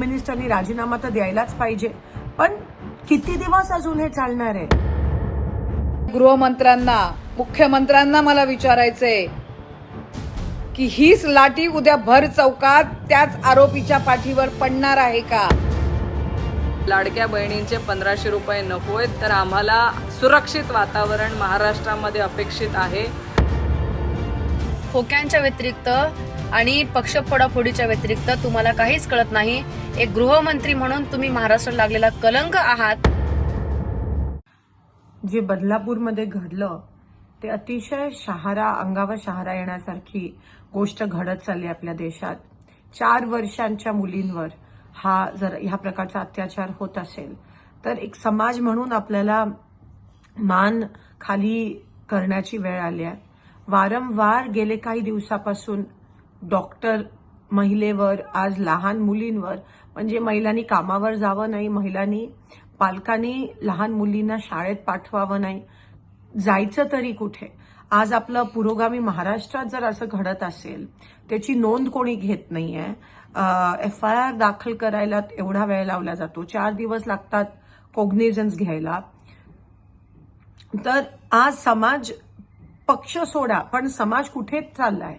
मिनिस्टरनी राजीनामा तर द्यायलाच पाहिजे. पण किती दिवस अजून हे चालणार आहे? गृहमंत्र्यांना मुख्यमंत्र्यांना मला विचारायचंय की हीच लाठी उद्या भर चौकात त्याच आरोपीच्या पाठीवर पडणार आहे का? लाडक्या बहिणींचे पंधराशे रुपये नकोय तर आम्हाला सुरक्षित वातावरण महाराष्ट्रामध्ये अपेक्षित आहे. खोक्यांच्या व्यतिरिक्त आणि पक्ष फोडाफोडीच्या व्यतिरिक्त तुम्हाला काहीच कळत नाही. एक गृहमंत्री म्हणून तुम्ही महाराष्ट्राला लागलेला कलंक आहात. जे बदलापूरमध्ये घडलं ते अतिशय शहारा अंगावर शहारा येण्यासारखी गोष्ट घडत चालली आपल्या देशात. चार वर्षांच्या मुलींवर हा जर ह्या प्रकारचा अत्याचार होत असेल तर एक समाज म्हणून आपल्याला मान खाली करण्याची वेळ आली आहे. वारंवार गेले काही दिवसापासून डॉक्टर महिलेवर आज लहान मुलींवर म्हणजे महिलांनी कामावर जावं नाही महिलांनी पालकांनी लहान मुलींना शाळेत पाठवावं नाही. जायचं तरी कुठे? आज आपलं पुरोगामी महाराष्ट्रात जर असं घडत असेल त्याची नोंद कोणी घेत नाहीये. एफ आय आर दाखल करायला एवढा वेळ लावला जातो. चार दिवस लागतात कोग्नेजन्स घ्यायला. तर आज समाज पक्ष सोडा पण समाज कुठेच चाललाय?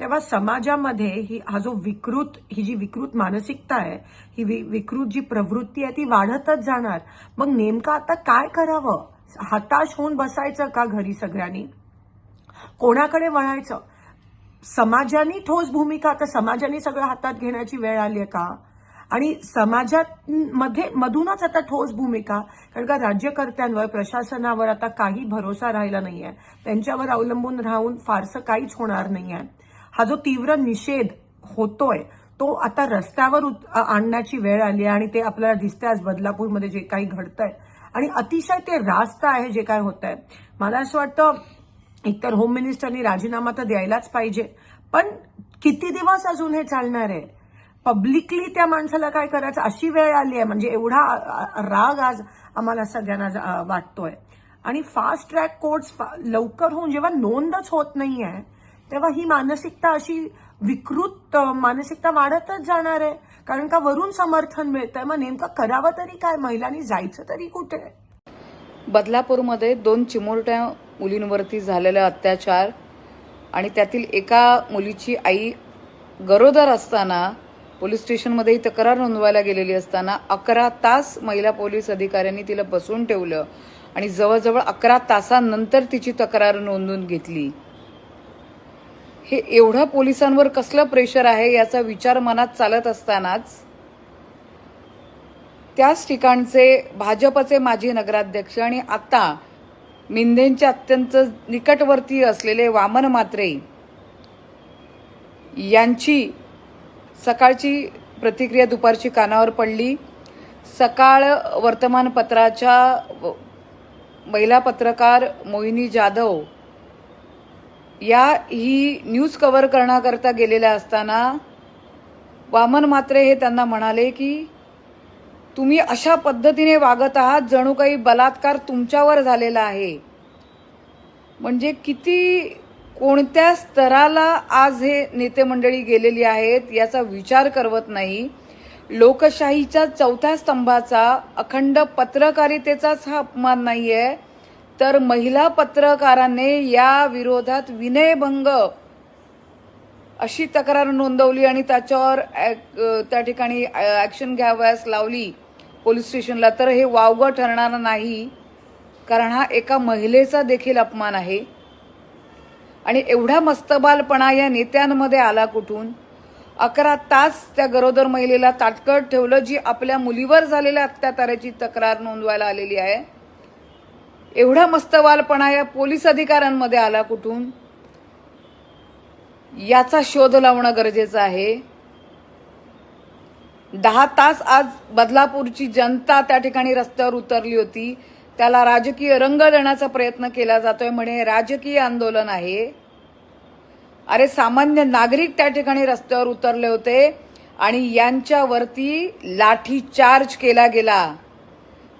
तेव्हा समाजामध्ये ही हा जो विकृत ही जी विकृत मानसिकता आहे ही वि- विकृत जी प्रवृत्ती आहे ती वाढतच जाणार. मग नेमकं आता काय करावं? हताश होऊन बसायचं का घरी सगळ्यांनी? कोणाकडे वळायचं? समाजाने ठोस भूमिका आता समाजाने सगळं हातात घेण्याची वेळ आली आहे का? आणि समाजात मध्ये मधूनच आता ठोस भूमिका कारण का राज्यकर्त्यांवर प्रशासनावर आता काही भरोसा राहिला नाही आहे त्यांच्यावर अवलंबून राहून फारसं काहीच होणार नाही आहे हा जो तीव्र निषेध होतोय तो आता रस्त्यावर उत- आणण्याची वेळ आली आहे आणि ते आपल्याला दिसतंय आज बदलापूरमध्ये जे काही घडतंय. आणि अतिशय ते रास्त आहे जे काय होत आहे मला असं वाटतं एकतर होम मिनिस्टरनी राजीनामा तर द्यायलाच पाहिजे पण किती दिवस अजून हे चालणार आहे? पब्लिकली त्या माणसाला काय करायचं? अशी वेळ आली आहे. म्हणजे एवढा राग आज आम्हाला सगळ्यांना वाटतोय. आणि फास्ट ट्रॅक कोर्ट्स लवकर होऊन जेव्हा नोंदच होत नाहीये तेव्हा ही मानसिकता अशी विकृत मानसिकता वाढतच जाणार आहे. कारण का वरून समर्थन मिळतंय. मग नेमकं करावं तरी काय? महिलांनी जायचं तरी कुठे? बदलापूरमध्ये दोन चिमुरट्या मुलींवरती झालेला अत्याचार आणि त्यातील एका मुलीची आई गरोदर असताना पोलीस स्टेशनमध्ये ही तक्रार नोंदवायला गेलेली असताना अकरा तास महिला पोलीस अधिकाऱ्यांनी तिला बसवून ठेवलं आणि जवळजवळ अकरा तासानंतर तिची तक्रार नोंदवून घेतली. हे एवढं पोलिसांवर कसलं प्रेशर आहे याचा विचार मनात चालत असतानाच त्याच ठिकाणचे भाजपचे माजी नगराध्यक्ष आणि आता मिंदेंच्या अत्यंत निकटवर्ती असलेले वामन मात्रे यांची सकाळची प्रतिक्रिया दुपारची कानावर पडली. सकाळ वर्तमानपत्राच्या व- महिला पत्रकार मोहिनी जाधव या ही न्यूज कव्हर करण्याकरता गेलेल्या असताना वामन मात्रे हे त्यांना म्हणाले की तुम्ही अशा पद्धतीने वागत आहात जणू काही बलात्कार तुमच्यावर झालेला आहे. म्हणजे किती कोणत्या स्तराला आज हे नेते मंडळी गेलेली आहेत याचा विचार करवत नाही. लोकशाहीच्या चौथ्या स्तंभाचा अखंड पत्रकारितेचाच हा अपमान नाही आहे तर महिला पत्रकाराने या विरोधात विनयभंग अशी तक्रार नोंदवली आणि त्याच्यावर त्या ठिकाणी ॲक्शन घ्यावयास लावली पोलीस स्टेशनला. तर हे वावगं ठरणार नाही कारण हा एका महिलेचा देखील अपमान आहे. आणि एवढा मस्तबालपणा या नेत्यांमध्ये आला कुठून? अकरा तास त्या गरोदर महिलेला ताटकट ठेवलं जी आपल्या मुलीवर झालेल्या अत्याचाराची तक्रार नोंदवायला आलेली आहे. एवढा मस्तवालपणा या पोलीस अधिकाऱ्यांमध्ये आला कुठून? याचा शोध लावणं गरजेचं आहे. दहा तास आज बदलापूरची जनता त्या ठिकाणी रस्त्यावर उतरली होती. त्याला राजकीय रंग देण्याचा प्रयत्न केला जातोय म्हणे राजकीय आंदोलन आहे. अरे सामान्य नागरिक त्या ठिकाणी रस्त्यावर उतरले होते आणि यांच्यावरती लाठी चार्ज केला गेला.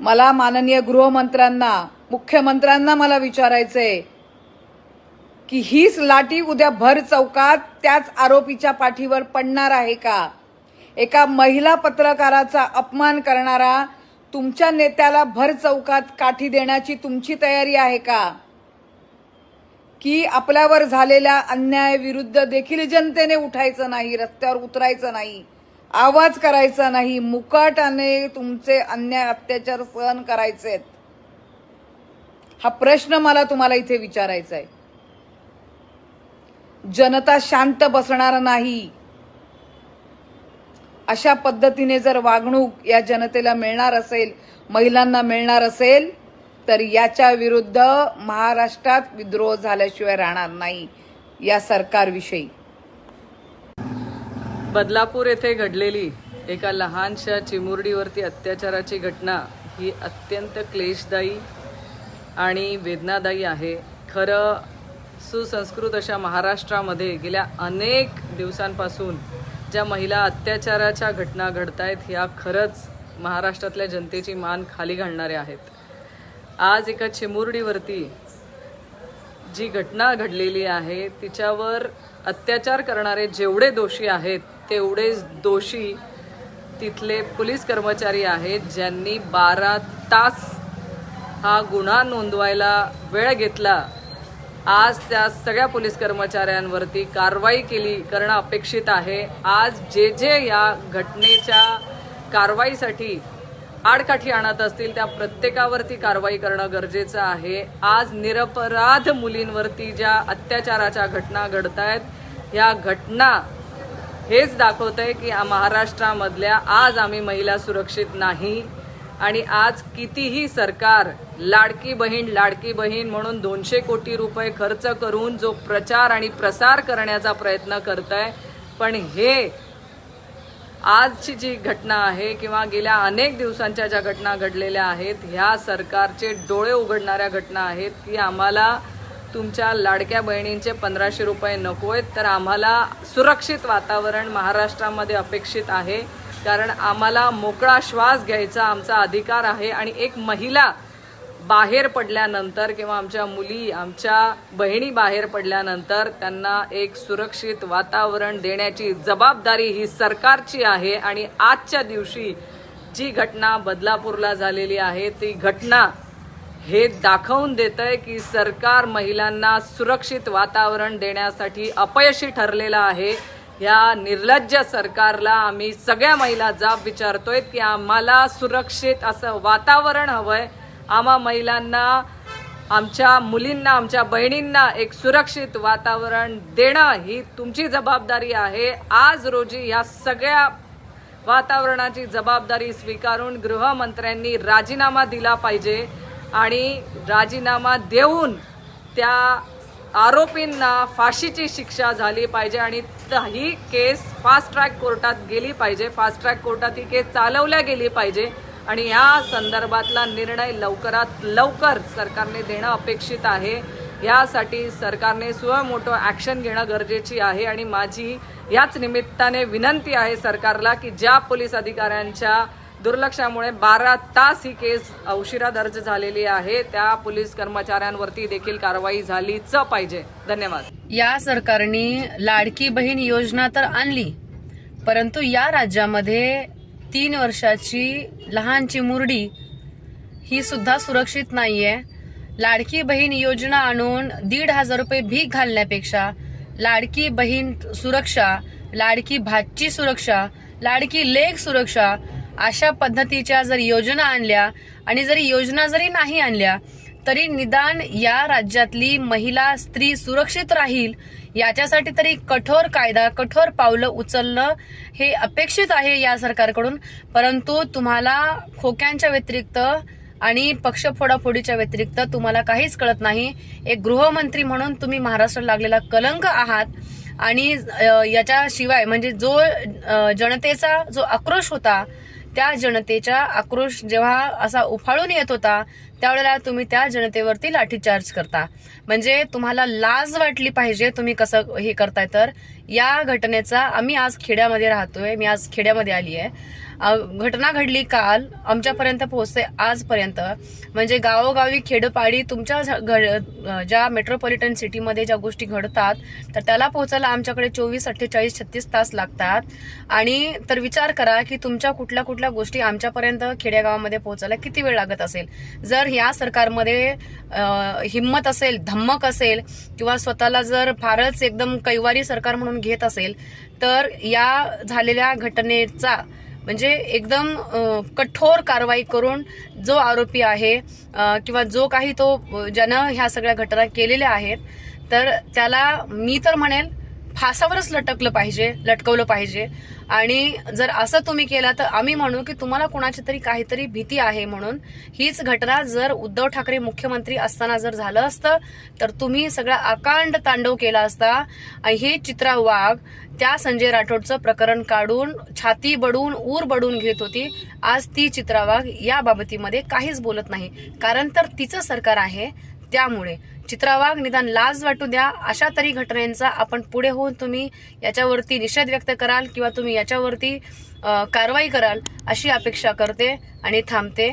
मला माननीय गृहमंत्र्यांना मुख्यमंत्र्यांना मला विचारायचंय की हीच लाठी उद्या भर चौकात त्याच आरोपीच्या पाठीवर पडणार आहे का? एका महिला पत्रकाराचा अपमान करणारा तुमच्या नेत्याला भर चौकात काठी देण्याची तुमची तयारी आहे का? की आपल्यावर झालेल्या अन्यायाविरुद्ध देखील जनतेने उठायचं नाही रस्त्यावर उतरायचं नाही आवाज करायचा नाही मुकाटाने तुमचे अन्याय अत्याचार सहन करायचे हा प्रश्न मला तुम्हाला इथे विचारायचा आहे. जनता शांत बसणार नाही. अशा पद्धतीने जर वागणूक या जनतेला मिळणार असेल महिलांना मिळणार असेल तर याच्या विरुद्ध महाराष्ट्रात विद्रोह झाल्याशिवाय राहणार नाही या सरकारविषयी. बदलापूर येथे घडलेली एका लहानशा चिमुरडीवरती अत्याचाराची घटना ही अत्यंत क्लेशदायी आणि वेदनादायी आहे. खरं सुसंस्कृत अशा महाराष्ट्रामध्ये गेल्या अनेक दिवसांपासून ज्या महिला अत्याचाराच्या घटना घडत आहेत ह्या खरंच महाराष्ट्रातल्या जनतेची मान खाली घालणाऱ्या आहेत. आज एका चिमुरडीवरती जी घटना घडलेली आहे तिच्यावर अत्याचार करणारे जेवढे दोषी आहेत तेवढेच दोषी तिथले पोलीस कर्मचारी आहेत ज्यांनी बारा तास हा गुन्हा नोंदवायला वेळ घेतला. आज त्या सगळ्या पोलीस कर्मचाऱ्यांवरती कारवाई केली करणं अपेक्षित आहे. आज जे जे या घटनेच्या कारवाईसाठी आडकाठी आणत असतील त्या प्रत्येकावरती कारवाई करणं गरजेचं आहे. आज निरपराध मुलींवरती ज्या अत्याचाराच्या घटना घडत आहेत ह्या घटना हेच दाखवत आहे की महाराष्ट्रामधल्या आज आम्ही महिला सुरक्षित नाही. आणि आज कितीही सरकार लाडकी बहीण लाडकी बहीण म्हणून दोनशे कोटी रुपये खर्च करून जो प्रचार आणि प्रसार करण्याचा प्रयत्न करत आहे पण हे आजची जी घटना आहे किंवा गेल्या अनेक दिवसांच्या ज्या घटना घडलेल्या आहेत ह्या सरकारचे डोळे उघडणाऱ्या घटना आहेत की आम्हाला तुमच्या लाडक्या बहिणींचे पंधराशे रुपये नको आहेत तर आम्हाला सुरक्षित वातावरण महाराष्ट्रामध्ये अपेक्षित आहे. कारण आम्हाला मोकळा श्वास घ्यायचा आमचा अधिकार आहे आणि एक महिला बाहेर पडल्यानंतर किंवा आमच्या मुली आमच्या बहिणी बाहेर पडल्यानंतर त्यांना एक सुरक्षित वातावरण देण्याची जबाबदारी ही सरकारची आहे आणि आजच्या दिवशी जी घटना बदलापूरला झालेली आहे ती घटना हे दाखवून देत आहे की सरकार महिलांना सुरक्षित वातावरण देण्यासाठी अपयशी ठरलेलं आहे. या निर्लज्ज सरकारला आम्ही सगळ्या महिला जाब विचारतोय की आम्हाला सुरक्षित असं वातावरण हवंय. आम्हा महिलांना आमच्या मुलींना आमच्या बहिणींना एक सुरक्षित वातावरण देणं ही तुमची जबाबदारी आहे. आज रोजी या सगळ्या वातावरणाची जबाबदारी स्वीकारून गृहमंत्र्यांनी राजीनामा दिला पाहिजे आणि राजीनामा देऊन त्या आरोपींना फाशीची शिक्षा झाली पाहिजे आणि तर ही केस फास्ट ट्रॅक कोर्टात गेली पाहिजे. फास्ट ट्रॅक कोर्टात ही केस चालवल्या गेली पाहिजे. आणि या संदर्भातला निर्णय लवकरात लवकर सरकारने देणं अपेक्षित आहे. यासाठी सरकारने स्वमोठं ॲक्शन घेणं गरजेची आहे. आणि माझी याच निमित्ताने विनंती आहे सरकारला की ज्या पोलीस अधिकाऱ्यांच्या दुर्लक्षामुळे बारा तास ही केस उशिरा दर्ज झालेली आहे. त्या पोलीस कर्मचाऱ्यांवरती देखील कारवाई झालीच पाहिजे. धन्यवाद. या सरकारने लाडकी बहीण योजना तर आणली परंतु या राज्यामध्ये तीन वर्षाची लहानची मुरडी ही सुद्धा सुरक्षित नाहीये. लाडकी बहीण योजना आणून दीड हजार रुपये भीक घालण्यापेक्षा लाडकी बहीण सुरक्षा लाडकी भाची सुरक्षा लाडकी लेख सुरक्षा अशा पद्धतीच्या जर योजना आणल्या आणि जरी योजना जरी नाही आणल्या तरी निदान या राज्यातली महिला स्त्री सुरक्षित राहील याच्यासाठी तरी कठोर कायदा कठोर पावलं उचलणं हे अपेक्षित आहे या सरकारकडून. परंतु तुम्हाला खोक्यांच्या व्यतिरिक्त आणि पक्ष फोडाफोडीच्या व्यतिरिक्त तुम्हाला काहीच कळत नाही. एक गृहमंत्री म्हणून तुम्ही महाराष्ट्राला लागलेला कलंक आहात आणि याच्याशिवाय म्हणजे जो जनतेचा जो आक्रोश होता त्या जनतेचा आक्रोश जेव्हा असा उफाळून येत होता त्यावेळेला तुम्ही त्या जनतेवरती लाठीचार्ज करता. म्हणजे तुम्हाला लाज वाटली पाहिजे तुम्ही कसं हे करताय तर. या घटनेचा आम्ही आज खेड्यामध्ये राहतोय मी आज खेड्यामध्ये आली आहे घटना घडली काल आमच्यापर्यंत पोहोचते आजपर्यंत. म्हणजे गावोगावी खेडपाडी तुमच्या घड- ज्या मेट्रोपॉलिटन सिटीमध्ये ज्या गोष्टी घडतात तर त्याला पोहोचायला आमच्याकडे चोवीस अठ्ठेचाळीस छत्तीस तास लागतात. आणि तर विचार करा की तुमच्या कुठल्या कुठल्या गोष्टी आमच्यापर्यंत खेडेगावामध्ये पोहोचायला किती वेळ लागत असेल? जर या सरकारमध्ये हिंमत असेल धम्मक असेल किंवा स्वतःला जर फारच एकदम कैवारी सरकार म्हणून घेत असेल तर या झालेल्या घटनेचा म्हणजे एकदम कठोर कारवाई करून जो आरोपी आहे किंवा जो काही तो ज्यानं ह्या सगळ्या घटना केलेल्या आहेत तर त्याला मी तर म्हणेल फासावरच लटकलं पाहिजे लटकवलं पाहिजे. आणि जर असं तुम्ही केलं तर आम्ही म्हणू की तुम्हाला कोणाची तरी काहीतरी भीती आहे म्हणून हीच घटना जर उद्धव ठाकरे मुख्यमंत्री असताना जर झालं असतं तर तुम्ही सगळा अकांड तांडव केला असता. हे चित्रा वाघ त्या संजय राठोडचं प्रकरण काढून छाती बडून ऊर बडून घेत होती. आज ती चित्रा वाघ या बाबतीमध्ये काहीच बोलत नाही. कारण तर तिचं सरकार आहे त्यामुळे. चित्रा वाघ निदान लाज वाटू द्या. अशा तरी घटनांचा आपण पुढे होऊन तुम्ही याच्यावरती निषेध व्यक्त कराल किंवा तुम्ही याच्यावरती कारवाई कराल अशी अपेक्षा करते आणि थांबते.